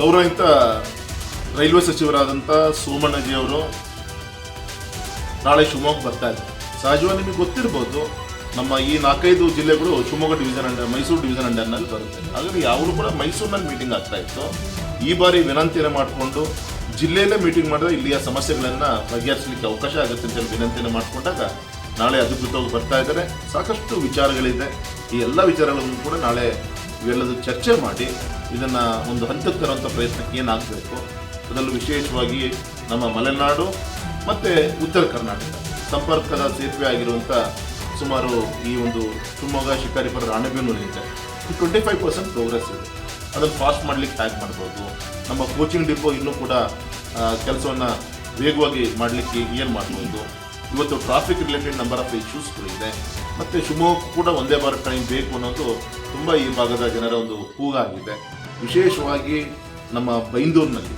ಗೌರವಿತ railway ಸಚಿವರಾದಂಥ ಸೋಮಣ್ಣಜಿ ಅವರು ನಾಳೆ ಶಿವಮೊಗ್ಗ ಬರ್ತಾ ಇದ್ದಾರೆ. ಸಹಜವಾಗಿ ನಿಮಗೆ ಗೊತ್ತಿರ್ಬೋದು, ನಮ್ಮ ಈ ನಾಲ್ಕೈದು ಜಿಲ್ಲೆಗಳು Shivamogga division under Mysuru division ಅಂಡರ್ನಲ್ಲಿ ಬರುತ್ತೆ. ಹಾಗಾಗಿ ಅವರು ಕೂಡ ಮೈಸೂರಿನಲ್ಲಿ ಮೀಟಿಂಗ್ ಆಗ್ತಾ ಇತ್ತು. ಈ ಬಾರಿ ವಿನಂತಿಯನ್ನು ಮಾಡಿಕೊಂಡು ಜಿಲ್ಲೆಯಲ್ಲೇ ಮೀಟಿಂಗ್ ಮಾಡಿದ್ರೆ ಇಲ್ಲಿಯ ಸಮಸ್ಯೆಗಳನ್ನು ಬಗೆಹರಿಸಲಿಕ್ಕೆ ಅವಕಾಶ ಆಗುತ್ತೆ ಅಂತ ಹೇಳಿ ವಿನಂತಿಯನ್ನು ಮಾಡಿಕೊಂಡಾಗ ನಾಳೆ ಅಧಿಕೃತವಾಗಿ ಬರ್ತಾ ಇದ್ದಾರೆ. ಸಾಕಷ್ಟು ವಿಚಾರಗಳಿದೆ. ಈ ಎಲ್ಲ ವಿಚಾರಗಳನ್ನು ಕೂಡ ನಾಳೆ ಇವೆಲ್ಲದೂ ಚರ್ಚೆ ಮಾಡಿ ಇದನ್ನು ಒಂದು ಹಂತಕ್ಕೆ ತರುವಂಥ ಪ್ರಯತ್ನಕ್ಕೆ ಏನಾಗಬೇಕು? ಅದರಲ್ಲೂ ವಿಶೇಷವಾಗಿ ನಮ್ಮ ಮಲೆನಾಡು ಮತ್ತು ಉತ್ತರ ಕರ್ನಾಟಕ ಸಂಪರ್ಕದ ಸೇತುವೆ ಆಗಿರುವಂಥ ಸುಮಾರು ಈ ಒಂದು ಶಿವಮೊಗ್ಗ ಶಿಕಾರಿಪುರ ರಾಣೆಬೆನ್ನೂರಿನಿಂದ ಟ್ವೆಂಟಿ ಫೈವ್ ಪರ್ಸೆಂಟ್ ಪ್ರೋಗ್ರೆಸ್ ಇದೆ. ಅದನ್ನು ಫಾಸ್ಟ್ ಮಾಡಲಿಕ್ಕೆ ಹ್ಯಾಕ್ ಮಾಡ್ಬೋದು. ನಮ್ಮ ಕೋಚಿಂಗ್ ಡಿಪೋ ಇನ್ನೂ ಕೂಡ ಕೆಲಸವನ್ನು ವೇಗವಾಗಿ ಮಾಡಲಿಕ್ಕೆ ಏನು ಮಾಡ್ಬೋದು? ಇವತ್ತು ಟ್ರಾಫಿಕ್ ರಿಲೇಟೆಡ್ ನಂಬರ್ ಆಫ್ ಇಶ್ಯೂಸ್ಗಳು ಇದೆ. ಮತ್ತು ಶಿವಮೊಗ್ಗ ಕೂಡ ಒಂದೇ ಬಾರ ಟೈಮ್ ಬೇಕು ಅನ್ನೋದು ತುಂಬ ಈ ಭಾಗದ ಜನರ ಒಂದು ಕೂಗಾಗಿದೆ. ವಿಶೇಷವಾಗಿ ನಮ್ಮ ಬೈಂದೂರಿನಲ್ಲಿ.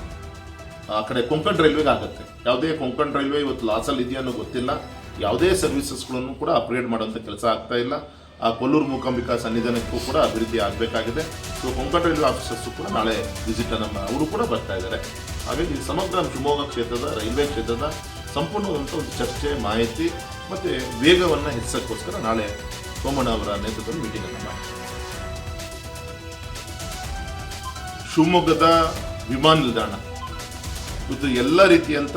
ಆ ಕಡೆ ಕೊಂಕಣ್ ರೈಲ್ವೆಗೆ ಆಗುತ್ತೆ. ಯಾವುದೇ ಕೊಂಕಣ್ ರೈಲ್ವೆ ಇವತ್ತು ಲಾಸಲ್ಲಿ ಇದೆಯಾ ಅನ್ನೋ ಗೊತ್ತಿಲ್ಲ. ಯಾವುದೇ ಸರ್ವಿಸಸ್ಗಳನ್ನು ಕೂಡ ಅಪ್ಗ್ರೇಡ್ ಮಾಡೋಂಥ ಕೆಲಸ ಆಗ್ತಾ ಇಲ್ಲ. ಆ ಕೊಲ್ಲೂರು ಮೂಕಾಂಬಿಕಾ ಸನ್ನಿಧಾನಕ್ಕೂ ಕೂಡ ಅಭಿವೃದ್ಧಿ ಆಗಬೇಕಾಗಿದೆ. ಸೊ ಕೊಂಕಣ್ ರೈಲ್ವೆ ಆಫೀಸರ್ಸು ಕೂಡ ನಾಳೆ ವಿಸಿಟ್ ನಮ್ಮ ಅವರು ಕೂಡ ಬರ್ತಾ ಇದ್ದಾರೆ. ಹಾಗಾಗಿ ಸಮಗ್ರ ಶಿವಮೊಗ್ಗ ಕ್ಷೇತ್ರದ ರೈಲ್ವೆ ಕ್ಷೇತ್ರದ ಸಂಪೂರ್ಣವಾದಂಥ ಒಂದು ಚರ್ಚೆ, ಮಾಹಿತಿ ಮತ್ತು ವೇಗವನ್ನು ಹೆಚ್ಚಿಸೋಕ್ಕೋಸ್ಕರ ನಾಳೆ ಸೋಮಣ್ಣ ಅವರ ನೇತೃತ್ವದಲ್ಲಿ ಮೀಟಿಂಗನ್ನು ಮಾಡಿ ಶಿವಮೊಗ್ಗದ ವಿಮಾನ ನಿಲ್ದಾಣ. ಇದು ಎಲ್ಲ ರೀತಿಯಂಥ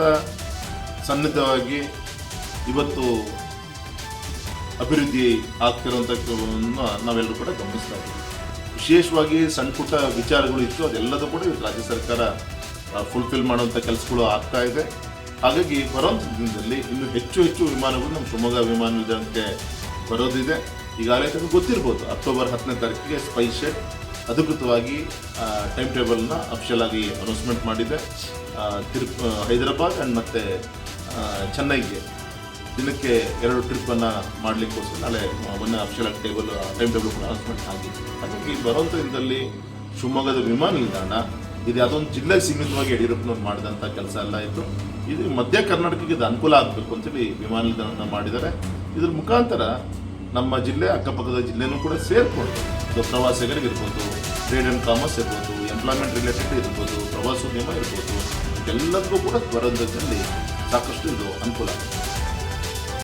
ಸನ್ನದ್ಧವಾಗಿ ಇವತ್ತು ಅಭಿವೃದ್ಧಿ ಆಗ್ತಿರುವಂಥದ್ದನ್ನು ನಾವೆಲ್ಲರೂ ಕೂಡ ಗಮನಿಸ್ತಾ ಇದ್ದೀವಿ. ವಿಶೇಷವಾಗಿ ಸಣ್ಣ ಪುಟ್ಟ ವಿಚಾರಗಳು ಇತ್ತು, ಅದೆಲ್ಲದೂ ಕೂಡ ರಾಜ್ಯ ಸರ್ಕಾರ ಫುಲ್ಫಿಲ್ ಮಾಡುವಂಥ ಕೆಲಸಗಳು ಆಗ್ತಾ ಇದೆ. ಹಾಗಾಗಿ ಬರುವಂಥ ದಿನದಲ್ಲಿ ಇನ್ನು ಹೆಚ್ಚು ಹೆಚ್ಚು ವಿಮಾನಗಳು ನಮ್ಮ ಶಿವಮೊಗ್ಗ ವಿಮಾನ ನಿಲ್ದಾಣಕ್ಕೆ ಬರೋದಿದೆ. ಈಗಾಗಲೇ ತನಕ ಗೊತ್ತಿರ್ಬೋದು, ಅಕ್ಟೋಬರ್ ಹತ್ತನೇ ತಾರೀಕಿಗೆ ಸ್ಪೈಸ್ ಶೆಡ್ ಅಧಿಕೃತವಾಗಿ ಟೈಮ್ ಟೇಬಲ್ನ ಅಫಿಷಿಯಲ್ ಆಗಿ ಅನೌನ್ಸ್ಮೆಂಟ್ ಮಾಡಿದೆ. ತಿರುಪ ಹೈದರಾಬಾದ್ ಆ್ಯಂಡ್ ಮತ್ತು ಚೆನ್ನೈಗೆ ದಿನಕ್ಕೆ ಎರಡು ಟ್ರಿಪ್ಪನ್ನು ಮಾಡಲಿಕ್ಕೋಸ್ಕರ ನಾಳೆ ಮೊನ್ನೆ ಅಫಿಷಿಯಲ್ ಆಗಿ ಟೇಬಲ್ ಟೈಮ್ ಟೇಬಲ್ ಕೂಡ ಅನೌನ್ಸ್ಮೆಂಟ್ ಆಗಿದೆ. ಹಾಗಾಗಿ ಬರೋಂಥ ದಿನದಲ್ಲಿ ಶಿವಮೊಗ್ಗದ ವಿಮಾನ ನಿಲ್ದಾಣ ಇದು ಯಾವುದೊಂದು ಜಿಲ್ಲೆಗೆ ಸೀಮಿತವಾಗಿ ಯಡಿಯೂರಪ್ಪನವ್ರು ಮಾಡಿದಂಥ ಕೆಲಸ ಎಲ್ಲ ಇತ್ತು ಇದು ಮಧ್ಯ ಕರ್ನಾಟಕಕ್ಕೆ ಇದು ಅನುಕೂಲ ಆಗಬೇಕು ಅಂತೇಳಿ ವಿಮಾನ ನಿಲ್ದಾಣವನ್ನು ಮಾಡಿದ್ದಾರೆ. ಇದ್ರ ಮುಖಾಂತರ ನಮ್ಮ ಜಿಲ್ಲೆ, ಅಕ್ಕಪಕ್ಕದ ಜಿಲ್ಲೆನೂ ಕೂಡ ಸೇರಿಕೊಂಡು ಇದು ಪ್ರವಾಸಿಗರಿಗಿರ್ಬೋದು ಟ್ರೇಡ್ ಆ್ಯಂಡ್ ಕಾಮರ್ಸ್ ಇರ್ಬೋದು ಎಂಪ್ಲಾಯ್ಮೆಂಟ್ ರಿಲೇಟೆಡ್ ಇರ್ಬೋದು, ಪ್ರವಾಸೋದ್ಯಮ ಇರ್ಬೋದು ಎಲ್ಲದಕ್ಕೂ ಕೂಡ ಬರೋದ್ರಲ್ಲಿ ಸಾಕಷ್ಟು ಇದು ಅನುಕೂಲ ಆಗುತ್ತೆ.